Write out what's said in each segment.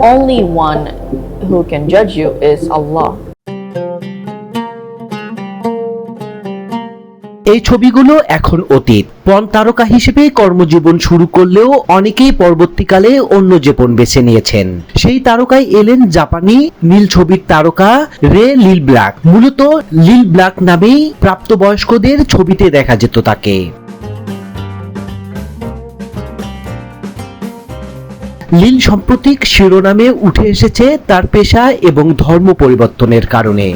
only one who can judge you is Allah. এই ছবিগুলো এখন অতীত। পণ তারকা হিসেবে কর্মজীবন শুরু করলেও অনেকেই পরবর্তীকালে অন্য জীবন বেছে নিয়েছেন। সেই তারকায় এলেন জাপানি নীল ছবির তারকা রে লিল ব্ল্যাক। মূলত লিল ব্ল্যাক নামেই প্রাপ্তবয়স্কদের ছবিতে দেখা যেত তাকে। লীল সাম্প্রতিক শিরোনামে উঠে এসেছে তার পেশা এবং ধর্ম পরিবর্তনের কারণে।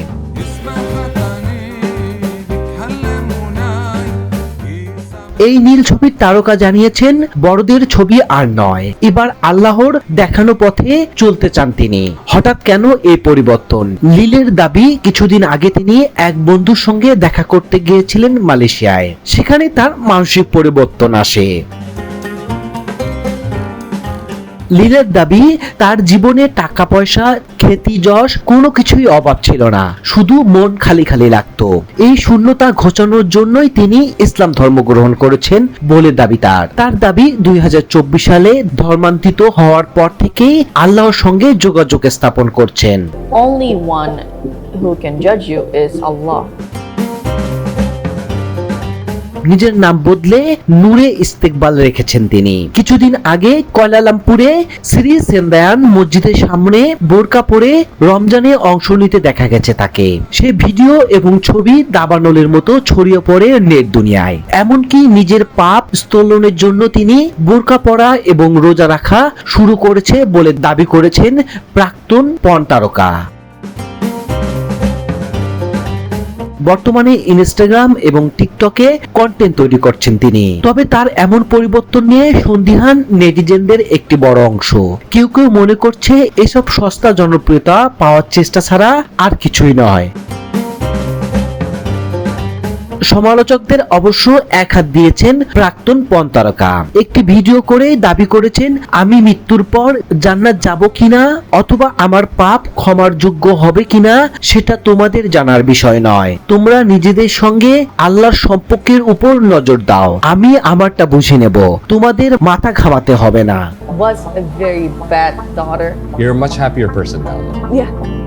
এই নীল ছবির তারকা জানিয়েছেন, বড়দের ছবি আর নয়, এবার আল্লাহর দেখানো পথে চলতে চান তিনি। হঠাৎ কেন এই পরিবর্তন? লীলের দাবি, কিছুদিন আগে তিনি এক বন্ধুর সঙ্গে দেখা করতে গিয়েছিলেন মালয়েশিয়ায়। সেখানে তার মানসিক পরিবর্তন আসে। লীলের দাবি, তার জীবনে টাকা পয়সা খ্যাতি যশ কোনো কিছুই অভাব ছিল না। শুধু মন খালি খালি লাগতো। এই শূন্যতা ঘোচানোর জন্যই তিনি ইসলাম ধর্ম গ্রহণ করেছেন বলে দাবি তার। তার দাবি দুই হাজার চব্বিশ সালে ধর্মান্তরিত হওয়ার পর থেকেই আল্লাহর সঙ্গে যোগাযোগ স্থাপন করছেন। Only one who can judge you is Allah. নিজের নাম বদলে নূরে ইস্তেকবাল রেখেছেন তিনি। কিছুদিন আগে কয়লালামপুরে শ্রী সেন্দায়ান মসজিদের সামনে বোরকা পরে রমজানে অংশ নিতে দেখা গেছে তাকে। সে ভিডিও এবং ছবি দাবানলের মতো ছড়িয়ে পড়ে নেট দুনিয়ায়। এমনকি নিজের পাপ স্তোলনের জন্য তিনি বোরকা পরা এবং রোজা রাখা শুরু করেছে বলে দাবি করেছেন প্রাক্তন পণ তারকা। বর্তমানে ইনস্টাগ্রাম এবং টিকটকে কন্টেন্ট তৈরি করছেন তিনি। তবে তার এমন পরিবর্তন নিয়ে সন্দিহান নেটিজেনদের একটি বড় অংশ। কেউ কেউ মনে করছে এসব সস্তা জনপ্রিয়তা পাওয়ার চেষ্টা ছাড়া আর কিছুই নয়। সমালোচকদের অবশ্য এক হাত দিয়েছেন প্রাক্তন পণ তারকা একটি ভিডিও করে দাবি করেছেন আমি মৃত্যুর পর জান্নাত যাব কিনা অথবা আমার পাপ ক্ষমার যোগ্য হবে কিনা সেটা তোমাদের জানার বিষয় নয় তোমরা নিজেদের সঙ্গে আল্লাহর সম্পর্কের উপর নজর দাও আমি আমারটা বুঝে নেব তোমাদের মাথা ঘামাতে হবে না Was a very bad daughter. You're a much happier person now. Yeah.